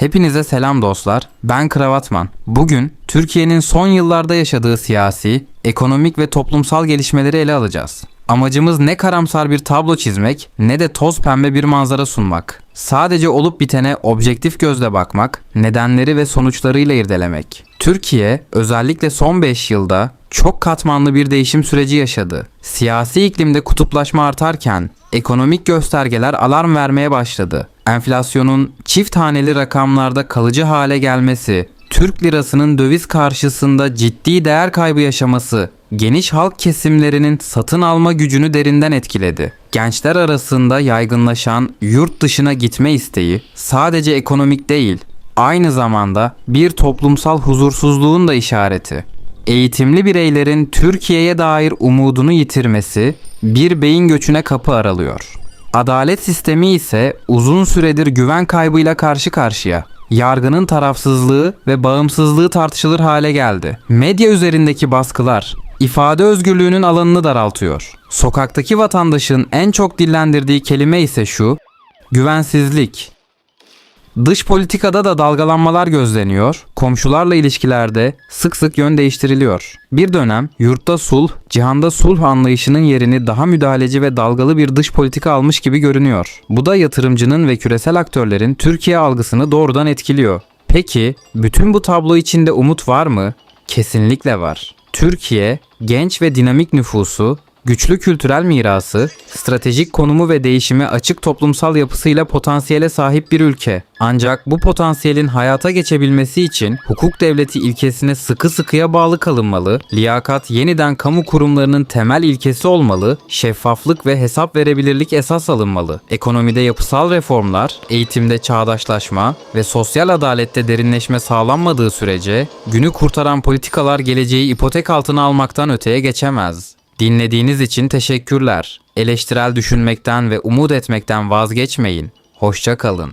Hepinize selam dostlar. Ben Kravatman. Bugün Türkiye'nin son yıllarda yaşadığı siyasi, ekonomik ve toplumsal gelişmeleri ele alacağız. Amacımız ne karamsar bir tablo çizmek ne de toz pembe bir manzara sunmak. Sadece olup bitene objektif gözle bakmak, nedenleri ve sonuçlarıyla irdelemek. Türkiye özellikle son 5 yılda çok katmanlı bir değişim süreci yaşadı. Siyasi iklimde kutuplaşma artarken ekonomik göstergeler alarm vermeye başladı. Enflasyonun çift haneli rakamlarda kalıcı hale gelmesi, Türk lirasının döviz karşısında ciddi değer kaybı yaşaması, geniş halk kesimlerinin satın alma gücünü derinden etkiledi. Gençler arasında yaygınlaşan yurt dışına gitme isteği sadece ekonomik değil, aynı zamanda bir toplumsal huzursuzluğun da işareti. Eğitimli bireylerin Türkiye'ye dair umudunu yitirmesi bir beyin göçüne kapı aralıyor. Adalet sistemi ise uzun süredir güven kaybıyla karşı karşıya. Yargının tarafsızlığı ve bağımsızlığı tartışılır hale geldi. Medya üzerindeki baskılar ifade özgürlüğünün alanını daraltıyor. Sokaktaki vatandaşın en çok dillendirdiği kelime ise şu: güvensizlik. Dış politikada da dalgalanmalar gözleniyor, komşularla ilişkilerde sık sık yön değiştiriliyor. Bir dönem yurtta sulh, cihanda sulh anlayışının yerini daha müdahaleci ve dalgalı bir dış politika almış gibi görünüyor. Bu da yatırımcının ve küresel aktörlerin Türkiye algısını doğrudan etkiliyor. Peki bütün bu tablo içinde umut var mı? Kesinlikle var. Türkiye, genç ve dinamik nüfusu, güçlü kültürel mirası, stratejik konumu ve değişime açık toplumsal yapısıyla potansiyele sahip bir ülke. Ancak bu potansiyelin hayata geçebilmesi için hukuk devleti ilkesine sıkı sıkıya bağlı kalınmalı, liyakat yeniden kamu kurumlarının temel ilkesi olmalı, şeffaflık ve hesap verebilirlik esas alınmalı. Ekonomide yapısal reformlar, eğitimde çağdaşlaşma ve sosyal adalette derinleşme sağlanmadığı sürece günü kurtaran politikalar geleceği ipotek altına almaktan öteye geçemez. Dinlediğiniz için teşekkürler. Eleştirel düşünmekten ve umut etmekten vazgeçmeyin. Hoşça kalın.